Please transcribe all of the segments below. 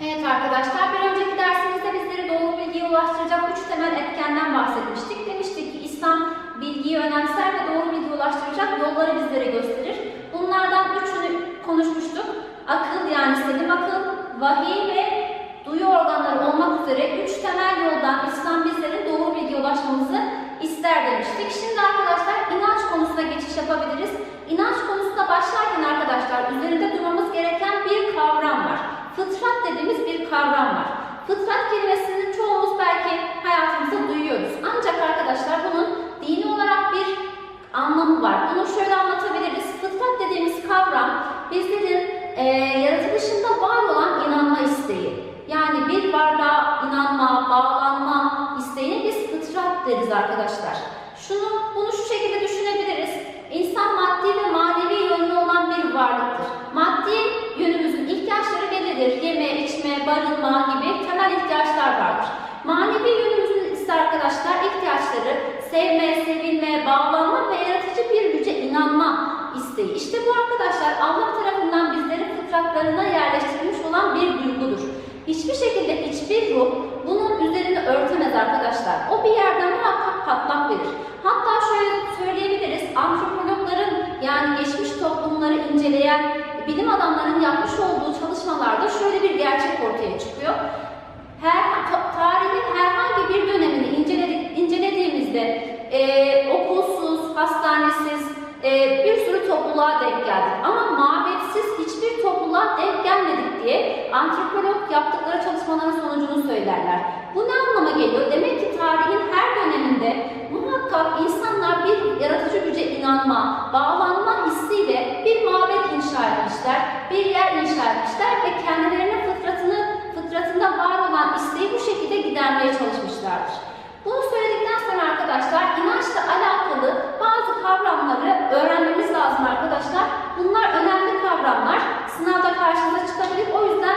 Evet arkadaşlar, bir önceki dersimizde bizleri doğru bilgiye ulaştıracak üç temel etkenden bahsetmiştik. Demiştik ki İslam bilgiyi önemser ve doğru bilgiye ulaştıracak yolları bizlere gösterir. Bunlardan üçünü konuşmuştuk. Akıl yani selim akıl, vahiy ve duyu organları olmak üzere üç temel yoldan İslam bizlere doğru bilgiye ulaşmamızı ister demiştik. Şimdi arkadaşlar inanç konusuna geçiş yapabiliriz. İnanç konusuna başlarken arkadaşlar üzerinde durmamız gereken bir kavram var. Fıtrat dediğimiz bir kavram var. Fıtrat kelimesini çoğumuz belki hayatımızda duyuyoruz. Ancak arkadaşlar bunun dini olarak bir anlamı var. Bunu şöyle anlatabiliriz. Fıtrat dediğimiz kavram bizlerin e, yaratılışında var olan inanma isteği. Yani bir varlığa inanma, bağlanma isteğine biz fıtrat deriz arkadaşlar. Şunu, bunu şu şekilde düşünebiliriz. İnsan maddi ve manevi yönlü olan bir varlıktır. Maddi yönümüzün bellidir. Yeme, içme, barınma gibi temel ihtiyaçlar vardır. Manevi yönümüzün ise arkadaşlar ihtiyaçları sevme, sevilme, bağlanma ve yaratıcı bir güce inanma isteği. İşte bu arkadaşlar Allah tarafından bizlerin fıtratlarına yerleştirilmiş olan bir duygudur. Hiçbir şekilde hiçbir ruh bunun üzerini örtemez arkadaşlar. O bir yerden muhakkak patlak verir. Hatta şöyle söyleyebiliriz, antropologların yani geçmiş toplumları inceleyen bilim adamlarının yapmış olduğu çalışmalarda şöyle bir gerçek ortaya çıkıyor. Her, ta- tarihin herhangi bir dönemini inceledik, incelediğimizde e, okulsuz, hastanesiz e, bir sürü topluluğa denk geldik. Ama mabetsiz hiçbir topluluğa denk gelmedik diye antropolog yaptıkları çalışmaların sonucunu söylerler. Bu ne anlama geliyor? Demek ki tarihin her döneminde muhakkak insanlar bir yaratıcı güce inanma, bağlanma hissiyle bir mabet inşa etmişler, bir yer inşa etmişler ve kendilerinin fıtratını, fıtratında var olan isteği bu şekilde gidermeye çalışmışlardır. Bunu söyledikten sonra arkadaşlar inançla alakalı bazı kavramları öğrenmemiz lazım arkadaşlar. Bunlar önemli kavramlar. Sınavda karşınıza çıkabilir. O yüzden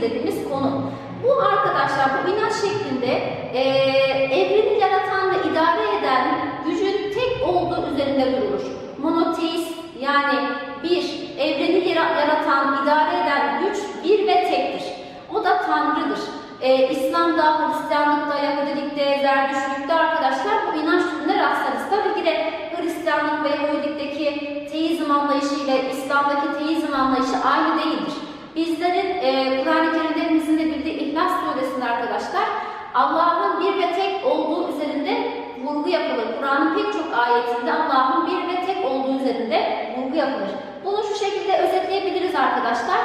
dediğimiz konu. Bu arkadaşlar bu inanç şeklinde eee evreni yaratan ve idare eden gücün tek olduğu üzerinde durulur. Monoteist yani bir, evreni yara- yaratan, idare eden güç bir ve tektir. O da Tanrı'dır. Ee, İslam'da, Hristiyanlıkta, Yahudilikte, Zerdüştlükte arkadaşlar bu inanç türüne rastlarız. Tabii ki de Hristiyanlık ve Yahudilikteki teizm anlayışı ile İslam'daki teizm anlayışı aynı değildir. Bizlerin e, Kerim'de hepimizin de bildiği İhlas Suresinde arkadaşlar Allah'ın bir ve tek olduğu üzerinde vurgu yapılır. Kur'an'ın pek çok ayetinde Allah'ın bir ve tek olduğu üzerinde vurgu yapılır. Bunu şu şekilde özetleyebiliriz arkadaşlar.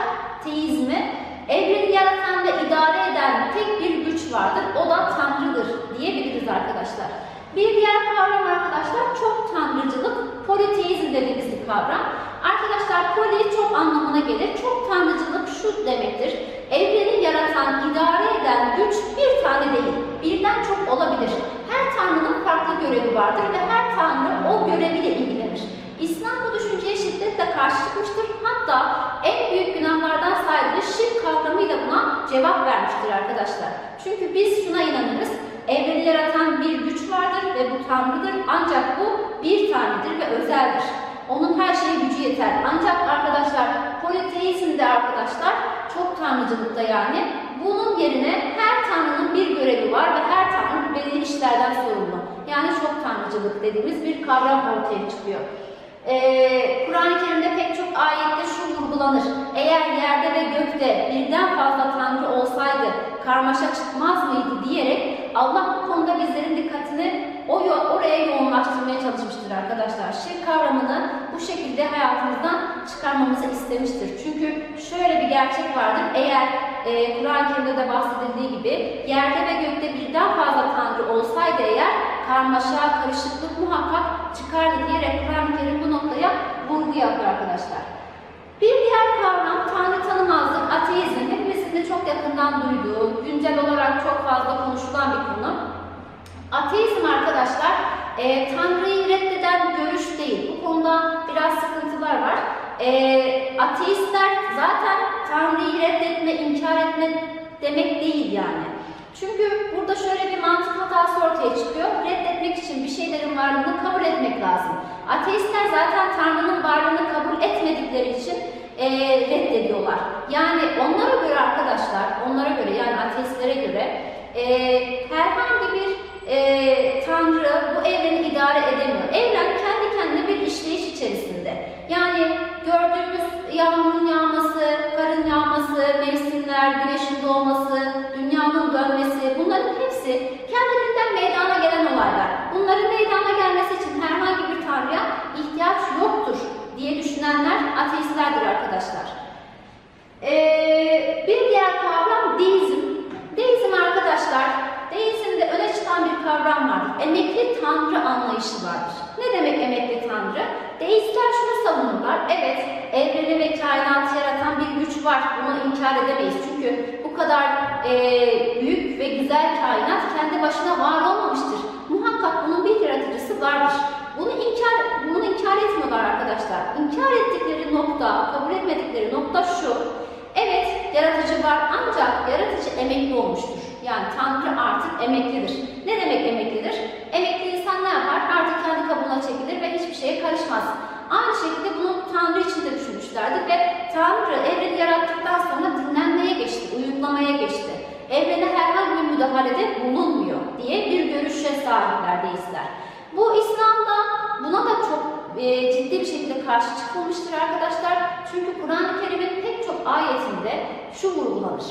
Teizmi, evreni yaratan ve idare eden tek bir güç vardır. O da Tanrı'dır diyebiliriz arkadaşlar. Bir diğer kavram arkadaşlar çok tanrıcılık, politeizm dediğimiz bir kavram. Arkadaşlar poli çok anlamına gelir. Çok tanrıcılık şu demektir. Evreni yaratan, idare eden güç bir tane değil, birden çok olabilir. Her tanrının farklı görevi vardır ve her tanrı o göreviyle ilgilenir. İslam bu düşünceye şiddetle karşı çıkmıştır. Hatta en büyük günahlardan saydığı şirk kavramıyla buna cevap vermiştir arkadaşlar. Çünkü biz şuna inanırız. Evreni yaratan bir güç vardır ve bu Tanrı'dır. Ancak bu bir tanedir ve özeldir. Onun her şeye gücü yeter. Ancak arkadaşlar politeizmde arkadaşlar çok tanrıcılıkta yani bunun yerine her tanrının bir görevi var ve her tanrı belirli işlerden sorumlu. Yani çok tanrıcılık dediğimiz bir kavram ortaya çıkıyor. Ee, Kur'an-ı Kerim'de pek çok ayette şu vurgulanır. Eğer yerde ve gökte birden fazla tanrı olsaydı karmaşa çıkmaz mıydı diyerek Allah bu konuda bizlerin dikkatini o oraya yoğunlaştırmaya çalışmıştır arkadaşlar. Şirk kavramını bu şekilde hayatımızdan çıkarmamızı istemiştir. Çünkü şöyle bir gerçek vardır. Eğer e, Kur'an-ı Kerim'de de bahsedildiği gibi yerde ve gökte birden fazla tanrı olsaydı eğer karmaşa, karışıklık muhakkak çıkardı diyerek Kur'an-ı Kerim bu noktaya vurgu yapıyor arkadaşlar. Bir diğer kavram Tanrı tanımazlık, ateizm. Hepimizin de çok yakından duyduğu, güncel olarak çok fazla konuşulan bir konu. Ateizm arkadaşlar, e, Tanrı'yı reddeden görüş değil. Bu konuda biraz sıkıntılar var. E, ateistler zaten Tanrı'yı reddetme, inkar etme demek değil yani. Çünkü burada şöyle bir mantık hatası ortaya çıkıyor. Reddetmek için bir şeylerin varlığını kabul etmek lazım. Ateistler zaten Tanrı'nın varlığını kabul etmedikleri için e, reddediyorlar. Yani onlara göre arkadaşlar, onlara göre yani ateistlere göre e, herhangi bir e, Tanrı bu evreni idare edemiyor. Evren kendi kendine bir işleyiş içerisinde. Yani gördüğümüz yağmurun yağması, karın yağması, mevsimler, güneşin doğması, dünyanın dönmesi bunların hepsi kendiliğinden meydana gelen olaylar. Bunların meydana gelmesi için herhangi bir Tanrı'ya ihtiyaç yoktur diye düşünenler ateistlerdir arkadaşlar. Ee, bir diğer kavram deizm. Deizm arkadaşlar, deizmde öne çıkan bir kavram vardır. Emekli tanrı anlayışı vardır. Ne demek emekli tanrı? Deistler şunu savunurlar. Evet, evreni ve kainatı yaratan bir güç var. Bunu inkar edemeyiz. Çünkü bu kadar e, büyük ve güzel kainat kendi başına var olmamıştır. Muhakkak bunun bir yaratıcısı vardır. Bunu inkar, bunu inkar etmiyorlar arkadaşlar. İnkar ettikleri nokta, kabul etmedikleri nokta şu. Evet, yaratıcı var ancak yaratıcı emekli olmuştur. Yani Tanrı artık emeklidir. Ne demek emeklidir? Emekli insan ne yapar? Artık kendi kabuğuna çekilir ve hiçbir şeye karışmaz. Aynı şekilde bunu Tanrı için de düşünmüşlerdi ve Tanrı evreni yarattıktan sonra dinlenmeye geçti, uyuklamaya geçti. Evrene herhangi bir müdahalede bulunmuyor diye bir görüşe sahipler deistler. Bu İslam'da buna da çok e, ciddi bir şekilde karşı çıkılmıştır arkadaşlar. Çünkü Kur'an-ı Kerim'in pek çok ayetinde şu vurgulanır.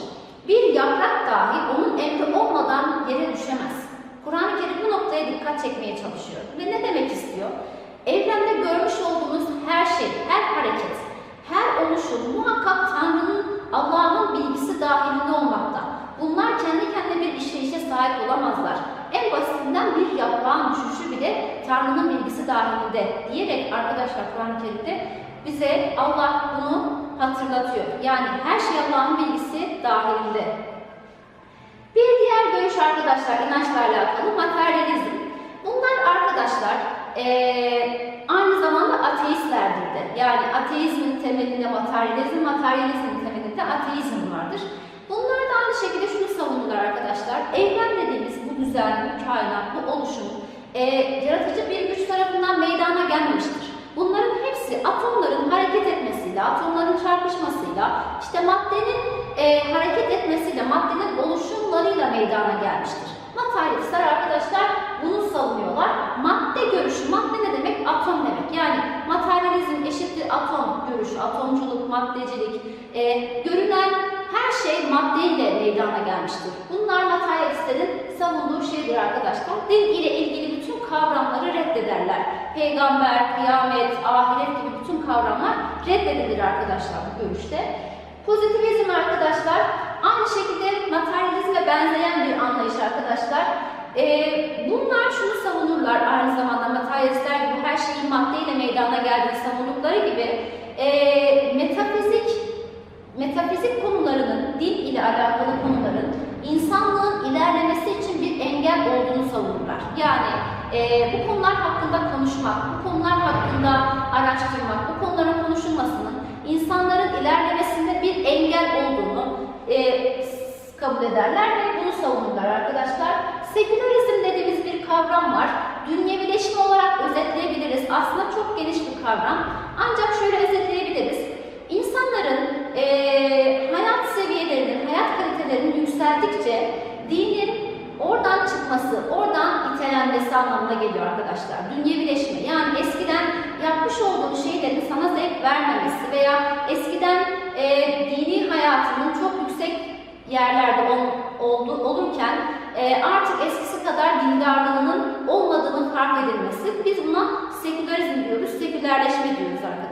Bir yaprak dahi onun emri olmadan yere düşemez. Kur'an-ı Kerim bu noktaya dikkat çekmeye çalışıyor. Ve ne demek istiyor? Evrende görmüş olduğunuz her şey, her hareket, oluşum muhakkak Tanrı'nın, Allah'ın bilgisi dahilinde olmakta. Bunlar kendi kendine bir işleyişe sahip olamazlar. En basitinden bir yaprağın düşüşü bile Tanrı'nın bilgisi dahilinde diyerek arkadaşlar Kur'an-ı Kerim'de bize Allah bunu hatırlatıyor. Yani her şey Allah'ın bilgisi dahilinde. Bir diğer görüş arkadaşlar inançla alakalı materyalizm. Bunlar arkadaşlar zamanda ateistlerdir de. Yani ateizmin temelinde materyalizm, materyalizmin temelinde ateizm vardır. Bunlar da aynı şekilde şunu savunurlar arkadaşlar. Evren dediğimiz bu düzen, bu kainat, bu oluşum eee, yaratıcı bir güç tarafından meydana gelmemiştir. Bunların hepsi atomların hareket etmesiyle, atomların çarpışmasıyla, işte maddenin e, hareket etmesiyle, maddenin oluşumlarıyla meydana gelmiştir. Materyalistler arkadaşlar bunu savunuyorlar. Madde görüşü, madde ne demek? Atom demek. Yani materyalizm eşittir atom görüşü, atomculuk, maddecilik. E, görünen her şey maddeyle meydana gelmiştir. Bunlar materyalistlerin savunduğu şeydir arkadaşlar. Din ile ilgili bütün kavramları reddederler. Peygamber, kıyamet, ahiret gibi bütün kavramlar reddedilir arkadaşlar bu görüşte. Pozitivizm arkadaşlar aynı şekilde materyalizme benzeyen bir anlayış arkadaşlar. Ee, aynı zamanda materyalistler gibi her şeyin maddeyle meydana geldiğini savundukları gibi ee, metafizik metafizik konularının, din ile alakalı konuların insanlığın ilerlemesi için bir engel olduğunu savunurlar. Yani e, bu konular hakkında konuşmak, bu konular hakkında araştırmak, bu konuların konuşulmasının insanların ilerlemesinde bir engel olduğunu e, kabul ederler ve bunu savunurlar arkadaşlar. Sekülerizm dediğimiz bir kavram var. Dünyevileşme olarak özetleyebiliriz. Aslında çok geniş bir kavram. Ancak şöyle özetleyebiliriz. İnsanların eee, hayat seviyelerinin, hayat kalitelerinin yükseldikçe dinin oradan çıkması, oradan itelenmesi anlamına geliyor arkadaşlar. Dünyevileşme yani eskiden yapmış olduğun şeylerin sana zevk vermemesi veya eskiden eee, dini hayatının çok yüksek yerlerde ol- oldu, olurken eee, artık eskisi kadar dindarlığının olmadığının fark edilmesi. Biz buna sekülerizm diyoruz, sekülerleşme diyoruz arkadaşlar.